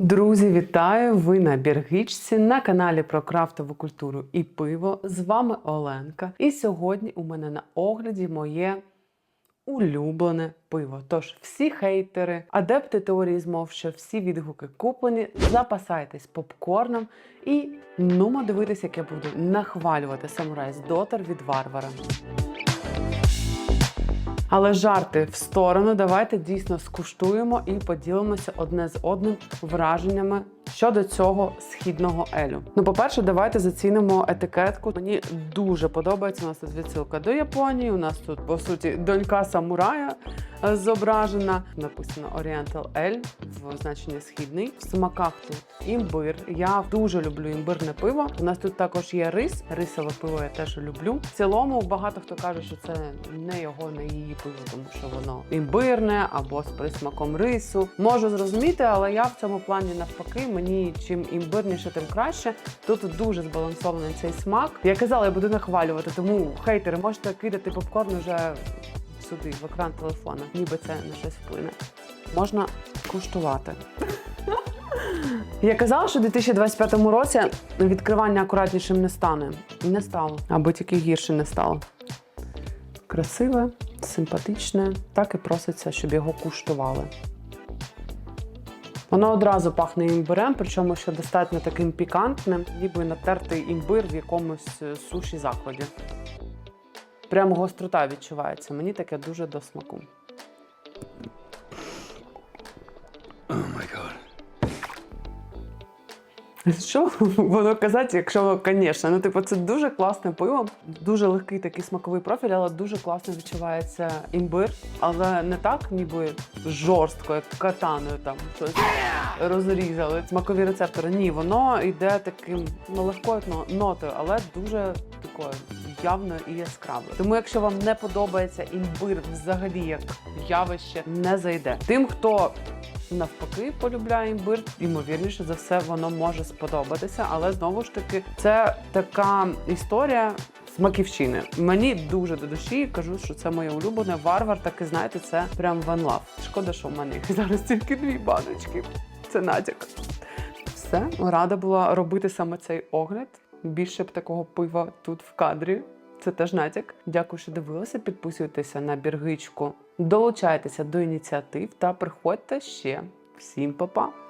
Друзі, вітаю! Ви на Біргичці на каналі про крафтову культуру і пиво. З вами Оленка. І сьогодні у мене на огляді моє улюблене пиво. Тож всі хейтери, адепти теорії змов, що всі відгуки куплені, запасайтесь попкорном і нумо дивитись, як я буду нахвалювати самурай з дотер від варвара. Але жарти в сторону, давайте дійсно скуштуємо і поділимося одне з одним враженнями щодо цього східного елю. Ну, по-перше, давайте зацінимо етикетку. Мені дуже подобається. У нас тут відсилка до Японії. У нас тут, по суті, донька самурая е, зображена. Написано Oriental L в значенні східний. В смаках тут імбир. Я дуже люблю імбирне пиво. У нас тут також є рис. Рисове пиво я теж люблю. В цілому багато хто каже, що це не його, не її пиво, тому що воно імбирне або з присмаком рису. Можу зрозуміти, але я в цьому плані навпаки. Мені чим імбирніше, тим краще. Тут дуже збалансований цей смак. Я казала, я буду нахвалювати, тому хейтери можете кидати попкорн уже сюди, в екран телефона, ніби це на щось вплине. Можна куштувати. Я казала, що у 2025 році відкривання акуратнішим не стане. Не стало. Або тільки гірше не стало. Красиве, симпатичне, так і проситься, щоб його куштували. Воно одразу пахне імбирем, причому ще достатньо таким пікантним, ніби натертий імбир в якомусь е, суші закладі. Прямо гострота відчувається. Мені таке дуже до смаку. Що воно казати, якщо воно, звісно, ну типу, це дуже класне пиво, дуже легкий такий смаковий профіль, але дуже класно відчувається імбир, але не так, ніби жорстко, як катаною там щось розрізали. Смакові рецептори. Ні, воно йде таким ну, легкою но- нотою, але дуже такою явною і яскравою. Тому, якщо вам не подобається імбир взагалі як явище, не зайде. Тим, хто навпаки полюбляє імбир, ймовірніше за все, воно може сподобатися, але знову ж таки, це така історія. Смаківщини. Мені дуже до душі кажу, що це моє улюблене. Варвар, таки знаєте, це прям one love. Шкода, що в мене їх зараз тільки дві баночки. Це натяк. Все, рада була робити саме цей огляд. Більше б такого пива тут в кадрі. Це теж натяк. Дякую, що дивилися. Підписуйтеся на біргичку, долучайтеся до ініціатив та приходьте ще. Всім па-па!